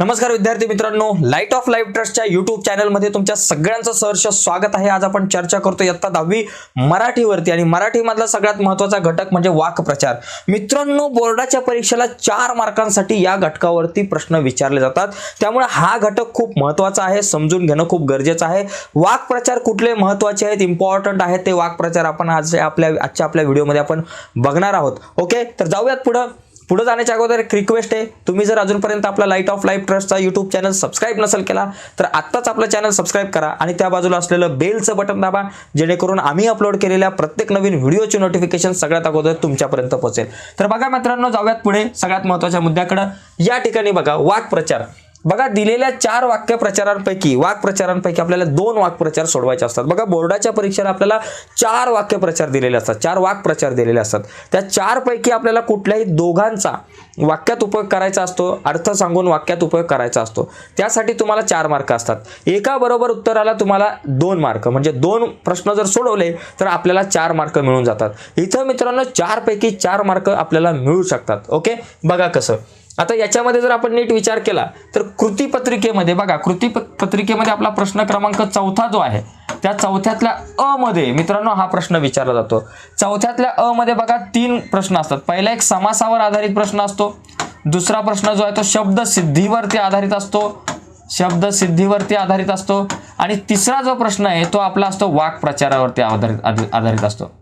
नमस्कार विद्यार्थी मित्रांनो लाइट ऑफ लाईफ ट्रस्टच्या युट्यूब चॅनलमध्ये तुमच्या सगळ्यांचं सहर्ष स्वागत आहे. आज आपण चर्चा करतो इयत्ता दहावी मराठीवरती आणि मराठीमधला सगळ्यात महत्त्वाचा घटक म्हणजे वाक्प्रचार मित्रांनो बोर्डाच्या परीक्षेला चार मार्कांसाठी या घटकावरती प्रश्न विचारले जातात. त्यामुळे हा घटक खूप महत्त्वाचा आहे समजून घेणं खूप गरजेचं आहे. वाक्प्रचार कुठले महत्त्वाचे आहेत इम्पॉर्टंट आहेत ते वाक्प्रचार आपण आज आपल्या आजच्या आपल्या व्हिडिओमध्ये आपण बघणार आहोत. ओके तर जाऊयात पुढं. पुढे जाण्याच्या अगोदर एक रिक्वेस्ट आहे. तुम्ही जर अजूनपर्यंत आपला लाइट ऑफ लाईफ ट्रस्टचा यूट्यूब चॅनल सबस्क्राईब नसेल केला तर आत्ताच आपलं चॅनल सबस्क्राईब करा आणि त्या बाजूला असलेलं बेलचं बटन दाबा जेणेकरून आम्ही अपलोड केलेल्या प्रत्येक नवीन व्हिडिओची नोटिफिकेशन सगळ्यात अगोदर तुमच्यापर्यंत पोहोचेल. तर बघा मित्रांनो जाऊयात पुढे सगळ्यात महत्त्वाच्या मुद्द्याकडं. या ठिकाणी बघा वाक्प्रचार. बघा दिलेल्या चार वाक्य प्रचारांपैकी वाक्प्रचारांपैकी आपल्याला दोन वाक्प्रचार सोडवायचे असतात. बघा बोर्डाच्या परीक्षेला आपल्याला चार वाक्यप्रचार दिलेले असतात. चार वाक्प्रचार दिलेले असतात. त्या चारपैकी आपल्याला कुठल्याही दोघांचा वाक्यात उपयोग करायचा असतो अर्थ सांगून वाक्यात उपयोग करायचा असतो. त्यासाठी तुम्हाला चार मार्क असतात. एका बरोबर उत्तराला तुम्हाला दोन मार्क. म्हणजे दोन प्रश्न जर सोडवले तर आपल्याला चार मार्क मिळून जातात. इथं मित्रांनो चारपैकी चार मार्क आपल्याला मिळू शकतात. ओके? बघा कसं. आता याच्यामध्ये जर आपण नीट विचार केला तर कृती पत्रिकेमध्ये बघा कृती प- पत्रिकेमध्ये आपला प्रश्न क्रमांक चौथा जो आहे त्या चौथ्यातल्या अ मध्ये मित्रांनो हा प्रश्न विचारला जातो. चौथ्यातल्या अ मध्ये बघा तीन प्रश्न असतात. पहिला एक समासावर आधारित प्रश्न असतो. दुसरा प्रश्न जो आहे तो शब्द सिद्धीवरती आधारित असतो. शब्द सिद्धीवरती आधारित असतो. आणि तिसरा जो प्रश्न आहे तो आपला असतो वाक्प्रचारावरती आधारित आधारित असतो.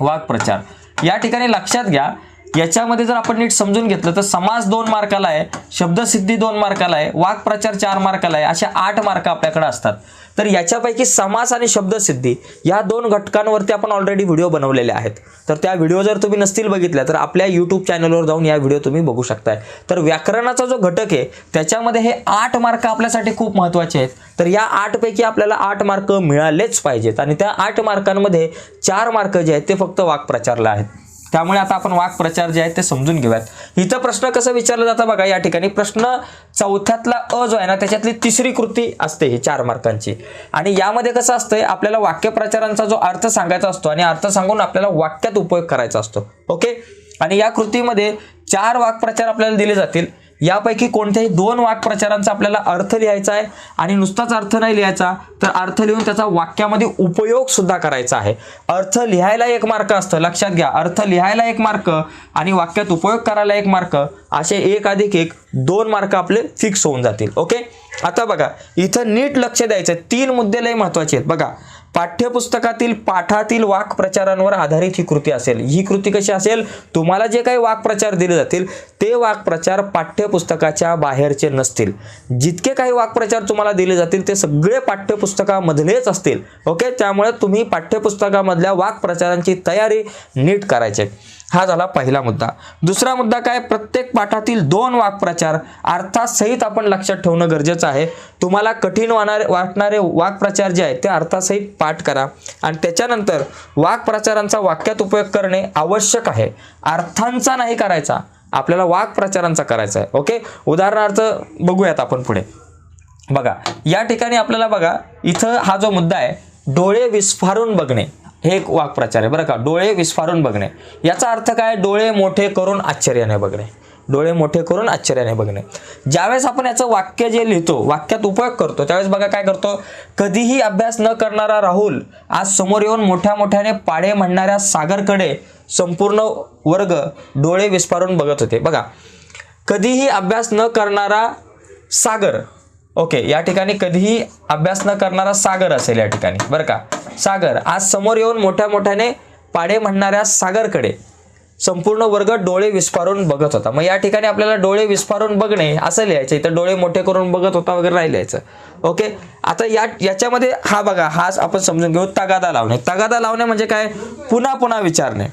वाक्प्रचार. या ठिकाणी लक्षात घ्या याच्यामध्ये जर आपण नीट समजून घेतलं तर समास दोन मार्काला आहे शब्दसिद्धी दोन मार्काला आहे वाक्प्रचार चार मार्काला आहे अशा आठ मार्क आपल्याकडे असतात. तर याच्यापैकी समास आणि शब्दसिद्धी या दोन घटकांवरती आपण ऑलरेडी व्हिडिओ बनवलेले आहेत. तर त्या व्हिडिओ जर तुम्ही नसतील बघितल्या तर आपल्या यूट्यूब चॅनलवर जाऊन या व्हिडिओ तुम्ही बघू शकताय. तर व्याकरणाचा जो घटक आहे त्याच्यामध्ये हे आठ मार्क आपल्यासाठी खूप महत्त्वाचे आहेत. तर या आठपैकी आपल्याला आठ मार्क मिळालेच पाहिजेत आणि त्या आठ मार्कांमध्ये चार मार्क जे आहेत ते फक्त वाक्प्रचारला आहेत. त्यामुळे आता आपण वाक्प्रचार जे आहेत ते समजून घेऊयात. इथं प्रश्न कसं विचारलं जातं बघा या ठिकाणी प्रश्न चौथ्यातला अ जो आहे ना त्याच्यातली तिसरी कृती असते ही चार मार्कांची. आणि यामध्ये कसं असतंय आपल्याला वाक्यप्रचारांचा जो अर्थ सांगायचा असतो आणि अर्थ सांगून आपल्याला वाक्यात उपयोग करायचा असतो. ओके? आणि या कृतीमध्ये चार वाक्प्रचार आपल्याला दिले जातील. यापैकी कोणत्याही दोन वाक्प्रचारांचा आपल्याला अर्थ लिहायचा आहे आणि नुसताच अर्थ नाही लिहायचा तर अर्थ लिहून त्याचा वाक्यामध्ये उपयोग सुद्धा करायचा आहे. अर्थ लिहायला एक मार्क असतं लक्षात घ्या. अर्थ लिहायला एक मार्क आणि वाक्यात उपयोग करायला एक मार्क असे एक अधिक एक दोन मार्क आपले फिक्स होऊन जातील. ओके आता बघा इथं नीट लक्ष द्यायचं तीन मुद्दे लय महत्त्वाचे आहेत. बघा पाठ्यपुस्तकातील पाठातील वाक्प्रचारांवर आधारित ही कृती असेल. ही कृती कशी असेल? तुम्हाला जे काही वाक्प्रचार दिले जातील ते वाक्प्रचार पाठ्यपुस्तकाच्या बाहेरचे नसतील. जितके काही वाक्प्रचार तुम्हाला दिले जातील ते सगळे पाठ्यपुस्तकामधलेच असतील. ओके? त्यामुळे तुम्ही पाठ्यपुस्तकामधल्या वाक्प्रचारांची तयारी नीट करायची. हा झाला पहिला मुद्दा. दुसरा मुद्दा काय? प्रत्येक पाठातील दोन वाक्प्रचार अर्थासहित आपण लक्षात ठेवणं गरजेचं आहे. तुम्हाला कठीण वाणारे वाटणारे वाक्प्रचार जे आहेत ते अर्थासहित पाठ करा. आणि त्याच्यानंतर वाक्प्रचारांचा वाक्यात उपयोग करणे आवश्यक आहे. अर्थांचा नाही करायचा आपल्याला वाक्प्रचारांचा करायचा आहे. ओके? उदाहरणार्थ बघूयात आपण पुढे. बघा या ठिकाणी आपल्याला बघा इथं हा जो मुद्दा आहे डोळे विस्फारून बघणे. हे एक वाक्प्रचार आहे. बरं का? डोळे विस्फारून बघणे. याचा अर्थ काय? डोळे मोठे करून आश्चर्याने बघणे. डोळे मोठे करून आश्चर्याने बघणे. ज्यावेळेस आपण याचं वाक्य जे लिहितो वाक्यात उपयोग करतो त्यावेळेस बघा काय करतो? कधीही अभ्यास न करणारा राहुल आज समोर येऊन मोठ्या मोठ्याने पाडे म्हणणाऱ्या सागरकडे संपूर्ण वर्ग डोळे विस्फारून बघत होते. बघा. कधीही अभ्यास न करणारा सागर. ओके या ठिकाणी कधीही अभ्यास न करणारा सागर असेल या ठिकाणी. बरं का? सागर. आज समोर येऊन मोठ्या मोठ्याने पाडे म्हणणाऱ्या सागरकडे. संपूर्ण वर्ग डोळे विस्फारून बघत होता. मग या ठिकाणी आपल्याला डोळे विस्फारून बघणे असं लिहायचं. इथं डोळे मोठे करून बघत होता वगैरे नाही लिहायचं. ओके? आता या याच्यामध्ये हा बघा हा आपण समजून घेऊ. तगादा लावणे. तगादा लावणे म्हणजे काय? पुन्हा पुन्हा विचारणे.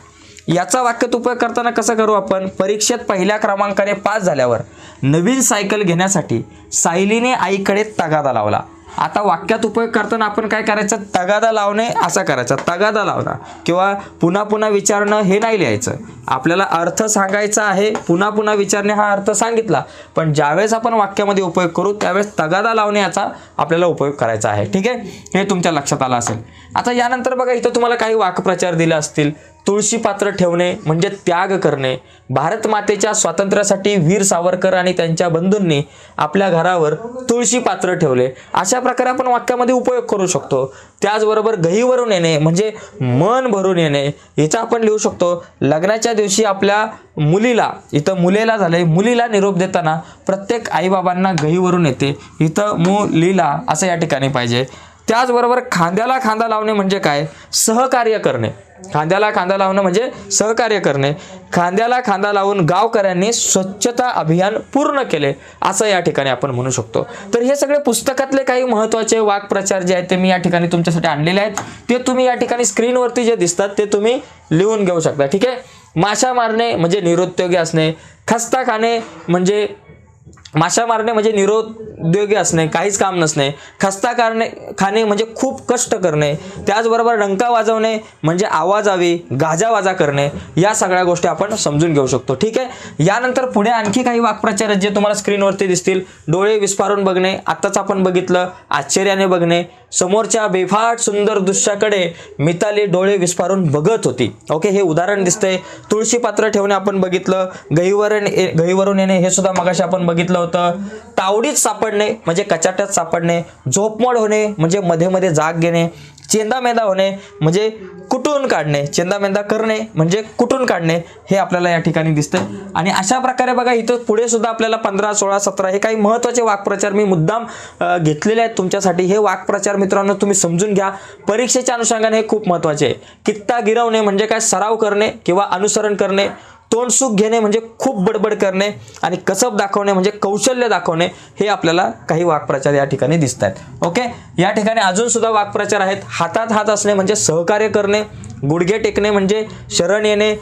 याचा वाक्यात उपयोग करताना कसं करू आपण? परीक्षेत पहिल्या क्रमांकाने पास झाल्यावर नवीन सायकल घेण्यासाठी सायलीने आईकडे तगादा लावला. आता वाक्यात उपयोग करताना आपण काय करायचं? तगादा लावणे असा करायचा. तगादा लावणं. किंवा पुन्हा पुन्हा विचारणं हे नाही लिहायचं. आपल्याला अर्थ सांगायचा आहे पुन्हा पुन्हा विचारणे हा अर्थ सांगितला. पण ज्यावेळेस आपण वाक्यामध्ये उपयोग करू त्यावेळेस तगादा लावणे याचा आपल्याला उपयोग करायचा आहे. ठीक आहे? हे तुमच्या लक्षात आलं असेल. आता यानंतर बघा इथं तुम्हाला काही वाक्प्रचार दिले असतील. तुळशी पात्र ठेवणे म्हणजे त्याग करणे भारत मातेच्या स्वातंत्र्यासाठी वीर सावरकर आणि त्यांच्या बंधूंनी आपल्या घरावर तुळशी पात्र ठेवले. अशा प्रकारे आपण वाक्यामध्ये उपयोग करू शकतो. त्याचबरोबर गहीवरून येणे म्हणजे मन भरून येणे याचा आपण लिहू शकतो. लग्नाच्या दिवशी आपल्या मुलीला इथं मुलेला झाले मुलीला निरोप देताना प्रत्येक आईबाबांना गहीवरून येते. इथं मुलीला असं या ठिकाणी पाहिजे. त्याचबरोबर खांद्याला खांदा लावणे म्हणजे काय? सहकार्य करणे. खांद्याला खांदा लावणं म्हणजे सहकार्य करणे. खांद्याला खांदा लावून गावकऱ्यांनी स्वच्छता अभियान पूर्ण केले असं या ठिकाणी आपण म्हणू शकतो. तर हे सगळे पुस्तकातले काही महत्त्वाचे वाक्प्रचार जे आहेत ते मी या ठिकाणी तुमच्यासाठी आणलेले आहेत. ते तुम्ही या ठिकाणी स्क्रीनवरती जे दिसतात ते तुम्ही लिहून घेऊ शकता. ठीक आहे? माशा मारणे म्हणजे निरुद्योगी असणे. खस्ता खाणे म्हणजे माशा मारणे म्हणजे निरोद्योगी असणे काहीच काम नसणे. खस्ता करणे खाणे म्हणजे खूप कष्ट करणे. त्याचबरोबर डंका वाजवणे म्हणजे आवाजावी गाजावाजा करणे. या सगळ्या गोष्टी आपण समजून घेऊ शकतो. ठीक आहे? यानंतर पुढे आणखी काही वाक्प्रचार आहेत जे तुम्हाला स्क्रीनवरती दिसतील. डोळे विस्फारून बघणे. आत्ताच आपण बघितलं. आश्चर्याने बघणे. समोरच्या बेफाट सुंदर दृश्याकडे मिताली डोळे विस्फारून बघत होती. ओके हे उदाहरण दिसतंय. तुळशी पात्र ठेवणे आपण बघितलं. गहीवरण गहीवरून येणे हे सुद्धा मगाशी आपण बघितलं होतं. तावडीत सापडणे म्हणजे कचाट्यात सापडणे. झोपमोड होणे म्हणजे मध्ये मध्ये जाग घेणे. चेंदामेंदा होणे म्हणजे कुटून काढणे चेंदामेंदा करणे म्हणजे कुटून काढणे हे आपल्याला या ठिकाणी दिसतंय. आणि अशा प्रकारे बघा इथं पुढे सुद्धा आपल्याला पंधरा सोळा सतरा हे काही महत्त्वाचे वाक्प्रचार मी मुद्दाम घेतलेले आहेत तुमच्यासाठी. हे वाक्प्रचार मित्रांनो तुम्ही समजून घ्या. परीक्षेच्या अनुषंगाने हे खूप महत्त्वाचे आहे. कित्ता गिरवणे म्हणजे काय? सराव करणे किंवा अनुसरण करणे. तोंडसुख घेणे म्हणजे खूप बडबड करणे आणि कसब दाखवणे म्हणजे कौशल्य दाखवणे हे आपल्याला काही वाक्प्रचार या ठिकाणी दिसत आहेत ओके? या ठिकाणी अजून सुद्धा वाक्प्रचार आहेत. हातात हात असणे म्हणजे सहकार्य करणे गुडघे टेकणे म्हणजे शरण येणे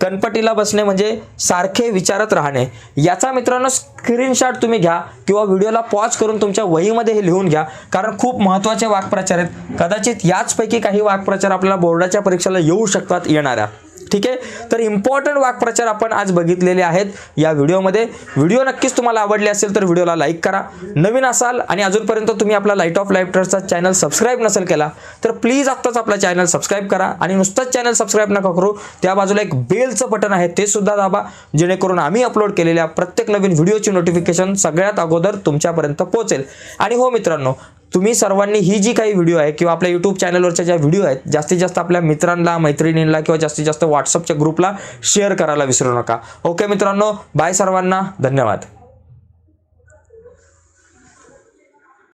कणपटीला बसणे म्हणजे सारखे विचारत राहणे. याचा मित्रांनो स्क्रीनशॉट तुम्ही घ्या किंवा व्हिडिओला पॉज करून तुमच्या वहीमध्ये हे लिहून घ्या. कारण खूप महत्त्वाचे वाक्प्रचार आहेत. कदाचित याचपैकी काही वाक्प्रचार आपल्याला बोर्डाच्या परीक्षेला येऊ शकतात येणाऱ्या. ठीक आहे? तर इम्पॉर्टंट वाक्प्रचार आपण आज बघितलेले आहेत या व्हिडिओमध्ये. व्हिडिओ नक्कीच तुम्हाला आवडले असेल तर व्हिडिओला लाईक करा. नवीन असाल आणि अजूनपर्यंत तुम्ही आपला light of life channel subscribe नसेल केला तर प्लीज आत्ताच आपला चॅनल सबस्क्राईब करा आणि नुसतंच चॅनल सबस्क्राईब नका करू. त्या बाजूला एक बेलचं बटन आहे ते सुद्धा दाबा. जेणेकरून आम्ही अपलोड केलेल्या प्रत्येक नवीन व्हिडिओची नोटिफिकेशन सगळ्यात अगोदर तुमच्यापर्यंत पोहोचेल. आणि हो मित्रांनो तुम्ही सर्वांनी ही जी काही व्हिडिओ आहे किंवा आपल्या यूट्यूब चॅनलवरच्या ज्या व्हिडिओ आहेत जास्तीत जास्त आपल्या मित्रांना मैत्रिणींना किंवा जास्तीत जास्त व्हॉट्सअपच्या ग्रुपला शेअर करायला विसरू नका. ओके मित्रांनो बाय सर्वांना. धन्यवाद.